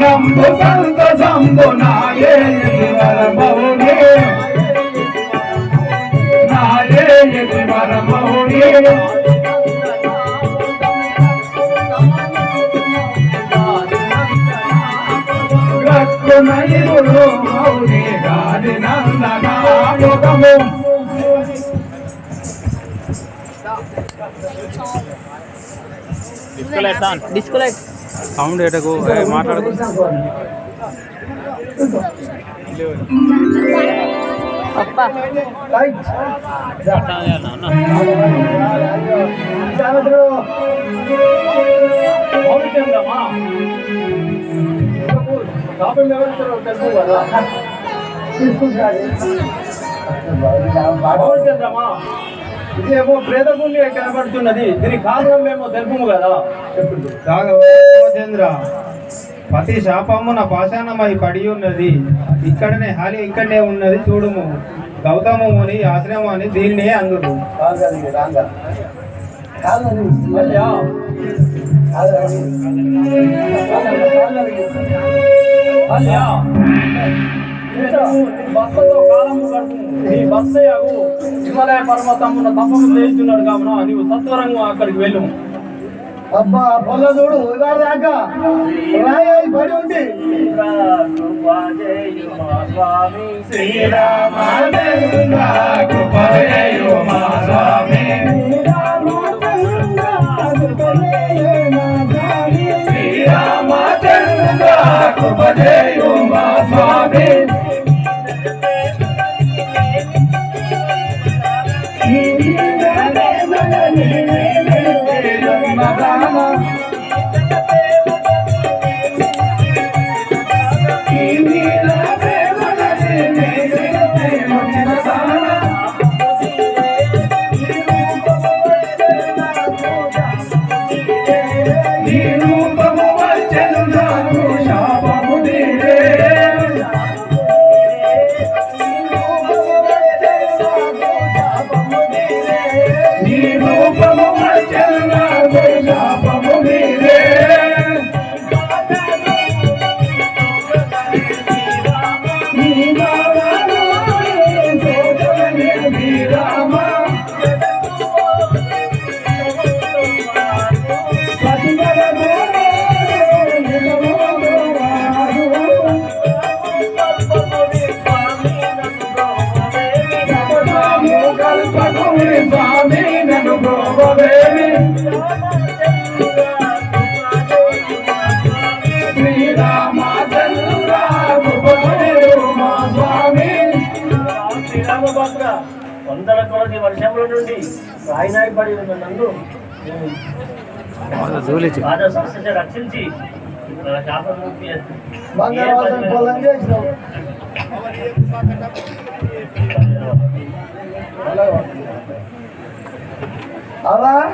ఆనందంబు సంతసంబు నాయే వరమౌని నాయే వరమౌని రత్నయుడు మౌని గాలి నందనాయుగము డిస్కలెక్ట్ సౌండ్ ఎటకు మాట్లాడకు అప్పా ఎవరిస్తారో తెలుసు కదా పౌరుషంగమా ఇదేమో ప్రేతభూమి కనబడుతున్నది. దీని కారణం ఏమో తెలుపు కదా? రాఘవేంద్ర పతి శాపమున పాషాణమై పడి ఉన్నది. ఇక్కడనే హాలి ఇక్కడనే ఉన్నది చూడుము. గౌతమ ముని ఆశ్రమం అని దీన్నే అయ్యా బస్సతో కాలము గడుపు నీ భక్తయ్యకు హిమాలయ పర్వతమున తపము చేస్తున్నాడు కావున నీవు సత్వరంగా అక్కడికి వెళ్ళు అబ్బా పొల్ల చూడు ఇవాళ దాకా రాయి పడి ఉంది శ్రీరామచంద్ర కృపయో మా స్వామి? శ్రీరామచంద్ర కృపయో నీ వందల కొలది వర్షముల నుండి రాయినాయి పడి ఉన్న నన్ను రక్షించి అలా